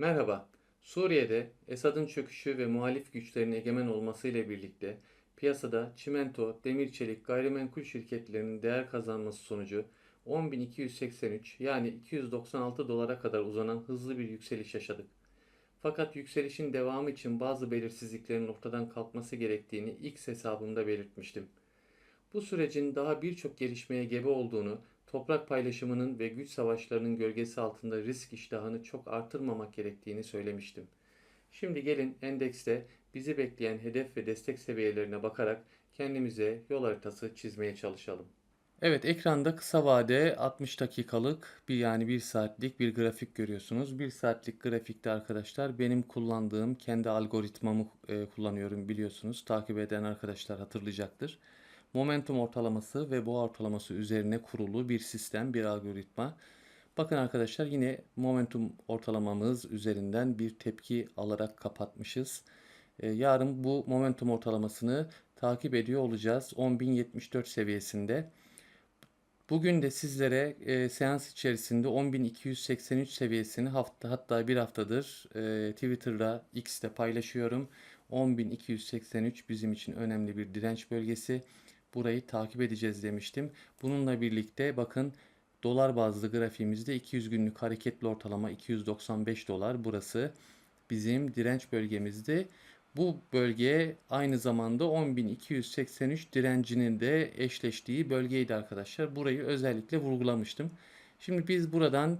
Merhaba. Suriye'de Esad'ın çöküşü ve muhalif güçlerin egemen olmasıyla birlikte piyasada çimento, demir çelik, gayrimenkul şirketlerinin değer kazanması sonucu 10.283 yani 296 dolara kadar uzanan hızlı bir yükseliş yaşadık. Fakat yükselişin devamı için bazı belirsizliklerin ortadan kalkması gerektiğini ilk hesabımda belirtmiştim. Bu sürecin daha birçok gelişmeye gebe olduğunu, toprak paylaşımının ve güç savaşlarının gölgesi altında risk iştahını çok artırmamak gerektiğini söylemiştim. Şimdi gelin endekste bizi bekleyen hedef ve destek seviyelerine bakarak kendimize yol haritası çizmeye çalışalım. Evet ekranda kısa vade 60 dakikalık bir yani 1 saatlik bir grafik görüyorsunuz. 1 saatlik grafikte arkadaşlar benim kullandığım kendi algoritmamı e, kullanıyorum biliyorsunuz. Takip eden arkadaşlar hatırlayacaktır. Momentum ortalaması ve boğa ortalaması üzerine kurulu bir sistem, bir algoritma. Bakın arkadaşlar yine momentum ortalamamız üzerinden bir tepki alarak kapatmışız. E, yarın bu momentum ortalamasını takip ediyor olacağız. 10.074 seviyesinde. Bugün de sizlere e, seans içerisinde 10.283 seviyesini hafta hatta bir haftadır e, Twitter'da X'te paylaşıyorum. 10.283 bizim için önemli bir direnç bölgesi. Burayı takip edeceğiz demiştim. Bununla birlikte bakın dolar bazlı grafiğimizde 200 günlük hareketli ortalama 295 dolar. Burası bizim direnç bölgemizde. Bu bölge aynı zamanda 10.283 direncinin de eşleştiği bölgeydi arkadaşlar. Burayı özellikle vurgulamıştım. Şimdi biz buradan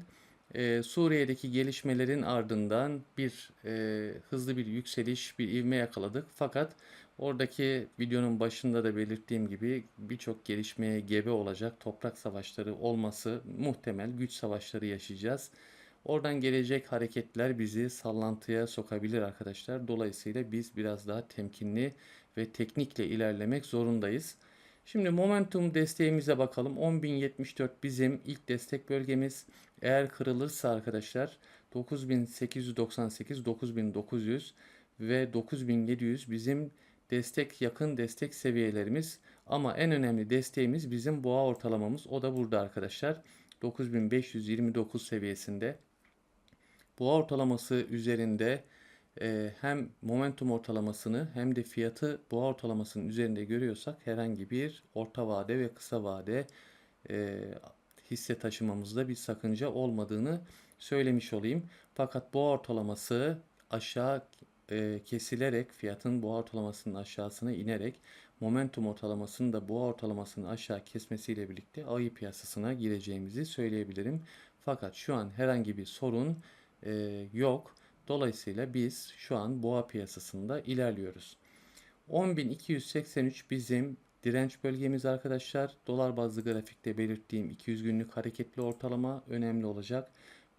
e, Suriye'deki gelişmelerin ardından bir e, hızlı bir yükseliş, bir ivme yakaladık. Fakat oradaki videonun başında da belirttiğim gibi birçok gelişmeye gebe olacak toprak savaşları olması muhtemel güç savaşları yaşayacağız. Oradan gelecek hareketler bizi sallantıya sokabilir arkadaşlar. Dolayısıyla biz biraz daha temkinli ve teknikle ilerlemek zorundayız. Şimdi momentum desteğimize bakalım. 10.074 bizim ilk destek bölgemiz. Eğer kırılırsa arkadaşlar 9898, 9900 ve 9700 bizim destek yakın destek seviyelerimiz. Ama en önemli desteğimiz bizim boğa ortalamamız. O da burada arkadaşlar. 9529 seviyesinde. Boğa ortalaması üzerinde e, hem momentum ortalamasını hem de fiyatı boğa ortalamasının üzerinde görüyorsak herhangi bir orta vade ve kısa vade e, hisse taşımamızda bir sakınca olmadığını söylemiş olayım. Fakat boğa ortalaması aşağı e, kesilerek fiyatın boğa ortalamasının aşağısına inerek momentum ortalamasının da boğa ortalamasının aşağı kesmesiyle birlikte ayı piyasasına gireceğimizi söyleyebilirim. Fakat şu an herhangi bir sorun e, yok. Dolayısıyla biz şu an boğa piyasasında ilerliyoruz. 10.283 bizim direnç bölgemiz arkadaşlar. Dolar bazlı grafikte belirttiğim 200 günlük hareketli ortalama önemli olacak.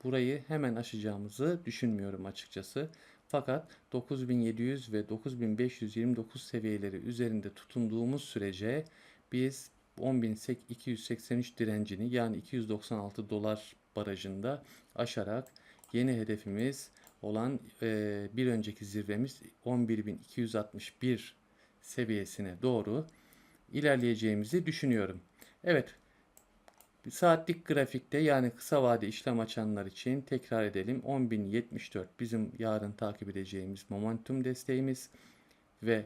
Burayı hemen aşacağımızı düşünmüyorum açıkçası. Fakat 9700 ve 9529 seviyeleri üzerinde tutunduğumuz sürece biz 10.283 direncini yani 296 dolar barajında aşarak yeni hedefimiz olan e, bir önceki zirvemiz 11.261 seviyesine doğru ilerleyeceğimizi düşünüyorum. Evet saatlik grafikte yani kısa vade işlem açanlar için tekrar edelim. 10.074 bizim yarın takip edeceğimiz momentum desteğimiz ve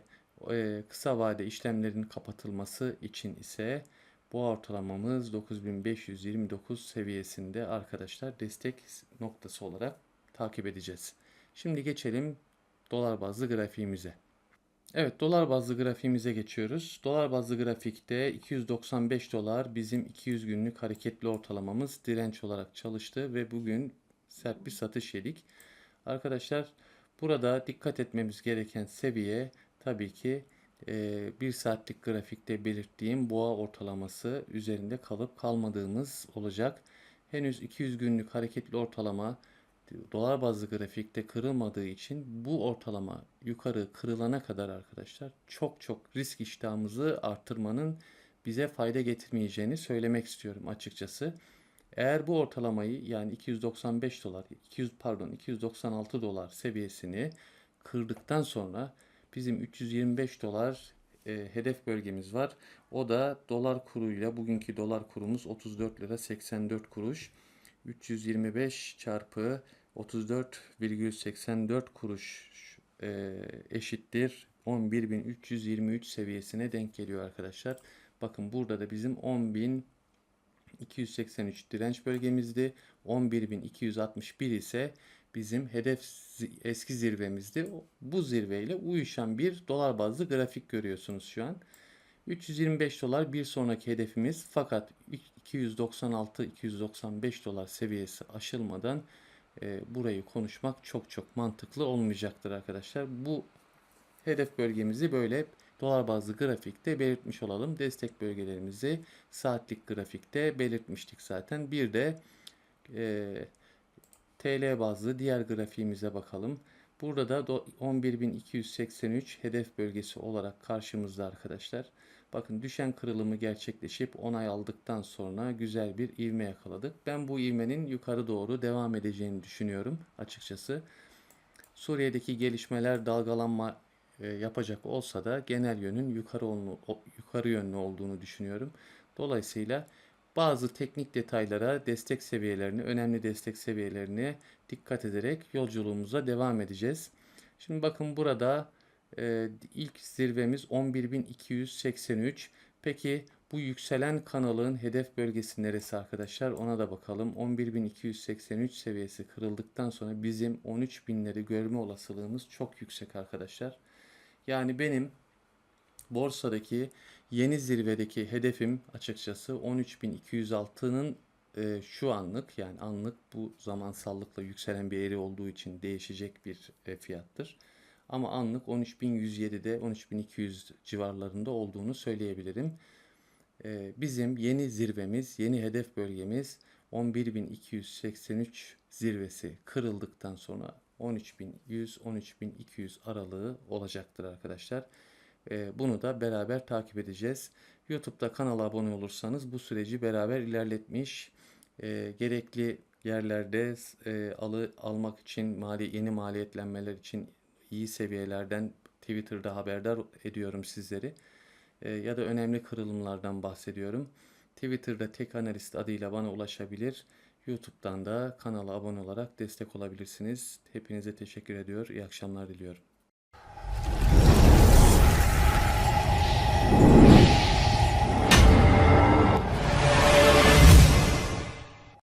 e, kısa vade işlemlerin kapatılması için ise bu ortalamamız 9529 seviyesinde arkadaşlar destek noktası olarak takip edeceğiz. Şimdi geçelim dolar bazlı grafiğimize. Evet dolar bazlı grafiğimize geçiyoruz. Dolar bazlı grafikte 295 dolar bizim 200 günlük hareketli ortalamamız direnç olarak çalıştı ve bugün sert bir satış yedik. Arkadaşlar burada dikkat etmemiz gereken seviye tabii ki e, bir saatlik grafikte belirttiğim boğa ortalaması üzerinde kalıp kalmadığımız olacak. Henüz 200 günlük hareketli ortalama dolar bazlı grafikte kırılmadığı için bu ortalama yukarı kırılana kadar arkadaşlar çok çok risk iştahımızı arttırmanın bize fayda getirmeyeceğini söylemek istiyorum açıkçası. Eğer bu ortalamayı yani 295 dolar, 200 pardon 296 dolar seviyesini kırdıktan sonra bizim 325 dolar e, hedef bölgemiz var. O da dolar kuruyla bugünkü dolar kurumuz 34 lira 84 kuruş. 325 çarpı 34,84 kuruş e, eşittir 11.323 seviyesine denk geliyor arkadaşlar. Bakın burada da bizim 10.283 direnç bölgemizdi. 11.261 ise bizim hedef eski zirvemizdi. Bu zirveyle uyuşan bir dolar bazlı grafik görüyorsunuz şu an. 325 dolar bir sonraki hedefimiz fakat 296-295 dolar seviyesi aşılmadan e, burayı konuşmak çok çok mantıklı olmayacaktır arkadaşlar. Bu hedef bölgemizi böyle dolar bazlı grafikte belirtmiş olalım. Destek bölgelerimizi saatlik grafikte belirtmiştik zaten. Bir de e, TL bazlı diğer grafiğimize bakalım. Burada da do- 11.283 hedef bölgesi olarak karşımızda arkadaşlar. Bakın düşen kırılımı gerçekleşip onay aldıktan sonra güzel bir ivme yakaladık. Ben bu ivmenin yukarı doğru devam edeceğini düşünüyorum açıkçası. Suriye'deki gelişmeler dalgalanma e, yapacak olsa da genel yönün yukarı olnu- o- yukarı yönlü olduğunu düşünüyorum. Dolayısıyla bazı teknik detaylara, destek seviyelerini, önemli destek seviyelerini dikkat ederek yolculuğumuza devam edeceğiz. Şimdi bakın burada e, ilk zirvemiz 11.283. Peki bu yükselen kanalın hedef bölgesi neresi arkadaşlar? Ona da bakalım. 11.283 seviyesi kırıldıktan sonra bizim 13.000'leri görme olasılığımız çok yüksek arkadaşlar. Yani benim borsadaki yeni zirvedeki hedefim açıkçası 13.206'nın e, şu anlık yani anlık bu zamansallıkla yükselen bir eğri olduğu için değişecek bir e, fiyattır. Ama anlık 13.107'de 13.200 civarlarında olduğunu söyleyebilirim. E, bizim yeni zirvemiz, yeni hedef bölgemiz 11.283 zirvesi kırıldıktan sonra 13.100-13.200 aralığı olacaktır arkadaşlar. E, bunu da beraber takip edeceğiz. YouTube'da kanala abone olursanız bu süreci beraber ilerletmiş, e, gerekli yerlerde e, alı almak için mali yeni maliyetlenmeler için iyi seviyelerden Twitter'da haberdar ediyorum sizleri. E, ya da önemli kırılımlardan bahsediyorum. Twitter'da tek analist adıyla bana ulaşabilir. YouTube'dan da kanala abone olarak destek olabilirsiniz. Hepinize teşekkür ediyor. İyi akşamlar diliyorum.